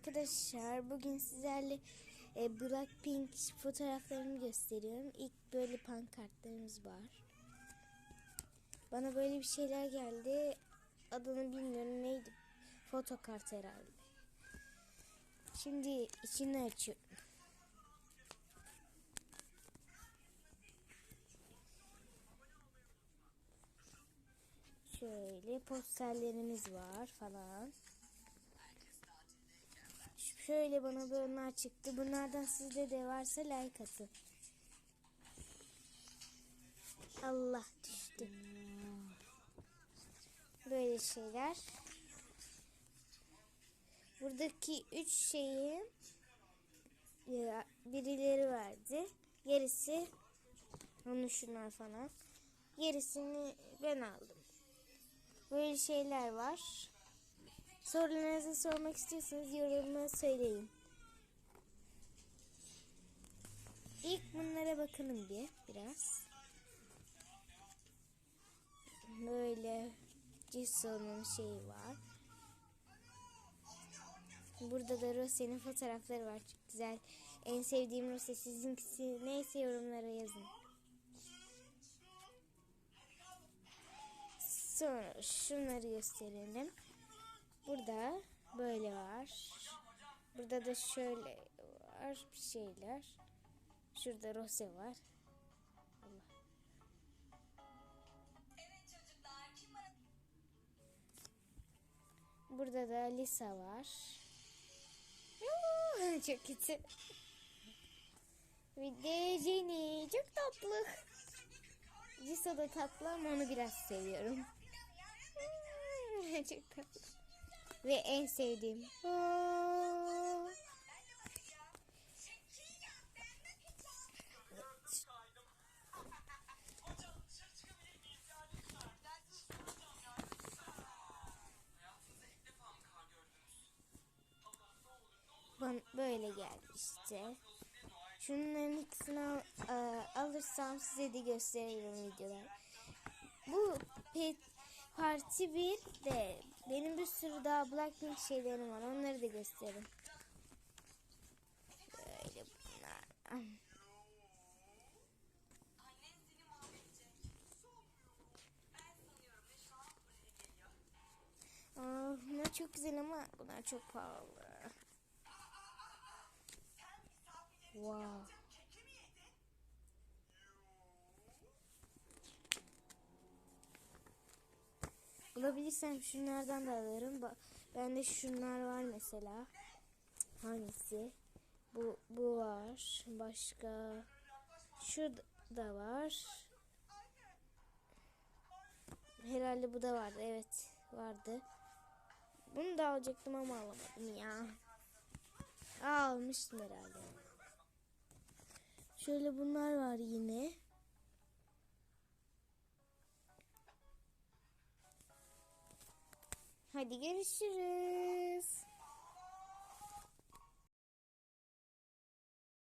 Arkadaşlar bugün sizlerle e, Blackpink fotoğraflarını gösteriyorum. İlk böyle pankartlarımız var. Bana böyle bir şeyler geldi. Adını bilmiyorum neydi. Fotokart herhalde. Şimdi içini açıyorum. Şöyle posterlerimiz var falan. Şöyle bana bunlar çıktı. Bunlardan sizde de varsa like atın. Allah düştü. Böyle şeyler. Buradaki üç şeyi e, birileri verdi. Gerisi onu şunlar falan. Gerisini ben aldım. Böyle şeyler var. Sorularınızı sormak istiyorsanız yorumlara söyleyin. İlk bunlara bakalım bir biraz. Böyle Jisoo'nun şeyi var. Burada da Rose'nin fotoğrafları var. Çok güzel. En sevdiğim Rose sizinkisi neyse yorumlara yazın. Sonra şunları gösterelim. Burada böyle var. Burada da şöyle var bir şeyler. Şurada Rose var. Allah. Burada da Lisa var. Çok kötü. Bir de Jenny. Çok tatlı. Lisa da tatlı ama onu biraz seviyorum. Çok tatlı. Ve en sevdiğim. Bana böyle geldi işte. Şunların ikisini al- a- alırsam size de gösteririm videolar. Bu pet parti bir de benim bir sürü daha Blackpink şeylerim var. Onları da gösteririm. Böyle bunlar. Annen seni mahvedecek. Ben sanıyorum ve şu an buraya geliyor. Aa, bunlar çok güzel ama bunlar çok pahalı. Wow. Bulabilirsem şunlardan da alırım. Ba- Bende şunlar var mesela. Hangisi? Bu bu var. Başka şu da var. Herhalde bu da vardı. Evet, vardı. Bunu da alacaktım ama alamadım ya. Almıştım herhalde. Şöyle bunlar var yine. Hadi görüşürüz.